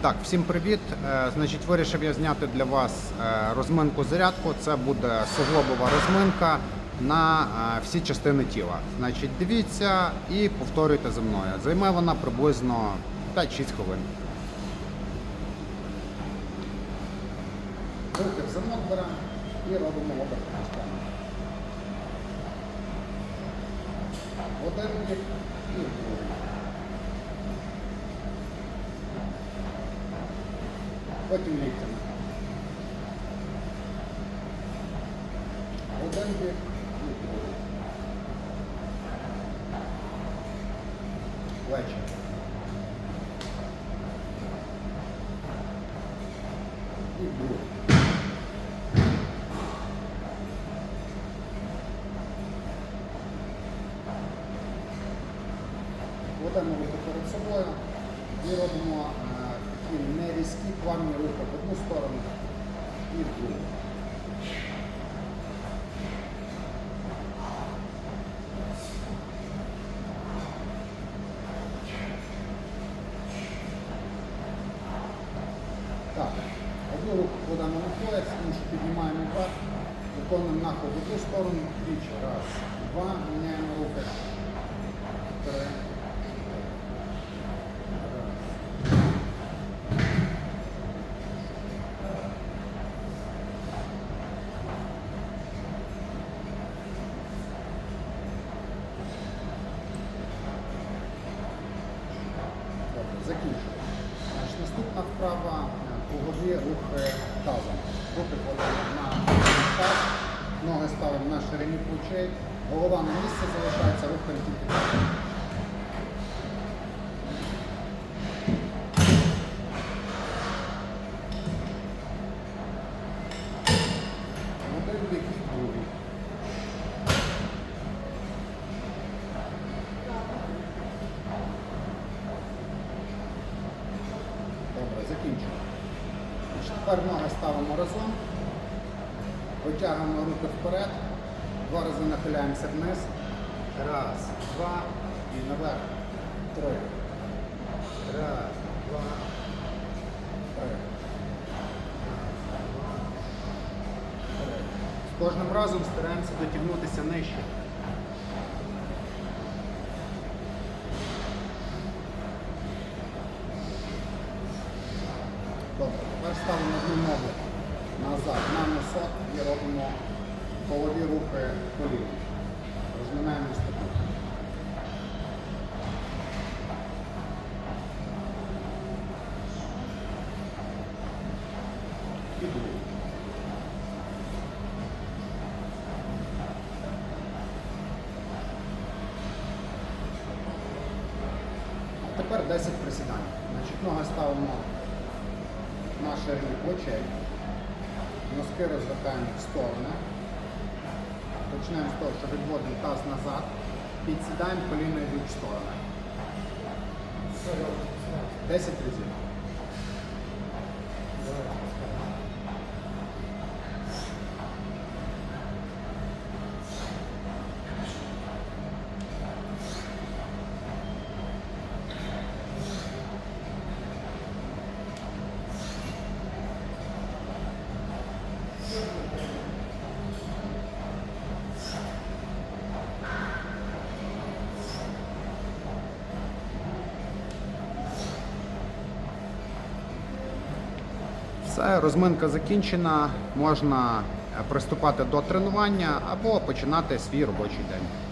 Так, всім привіт. Е, Значить, вирішив я зняти для вас е, розминку зарядку. Це буде суглобова розминка на е, всі частини тіла. Значить, дивіться і повторюйте за мною. Займе вона приблизно 5-6 хвилин. Руки в замок беремо і робимо оберт. Один бік і другий. Потім ліктями. Один бік і другий. Плечі. І другий. Кладемо руки перед собою і робимо такі нерізкі плавні рухи в одну сторону і в другу. Так, одну руку кладемо на пояс, іншу піднімаємо вверх, виконуємо нахил в одну сторону, двічі. Раз, два, міняємо руки. Закінчили. Значить, наступна вправа по голові тазом. Руки кладемо на таз, ноги ставимо на ширині плечей, голова на місці залишається, рухаємо тільки. Добре, Тепер ноги ставимо разом, витягуємо руки вперед, два рази нахиляємося вниз. Раз, два і наверх. Три. Раз, два, три. З кожним разом стараємося дотягнутися нижче. Тепер ставимо одну ногу назад на носок і робимо голові рухи коліна. Розминаємо стопу. І тепер 10 присідань. Значить, ноги ставимо на ширині плечей. Носки розвертаємо в сторони. Почнемо з того, що відводимо таз назад. Підсідаємо, коліною в сторони. 10 разів. Все, розминка закінчена. Можна е, приступати до тренування або починати свій робочий день.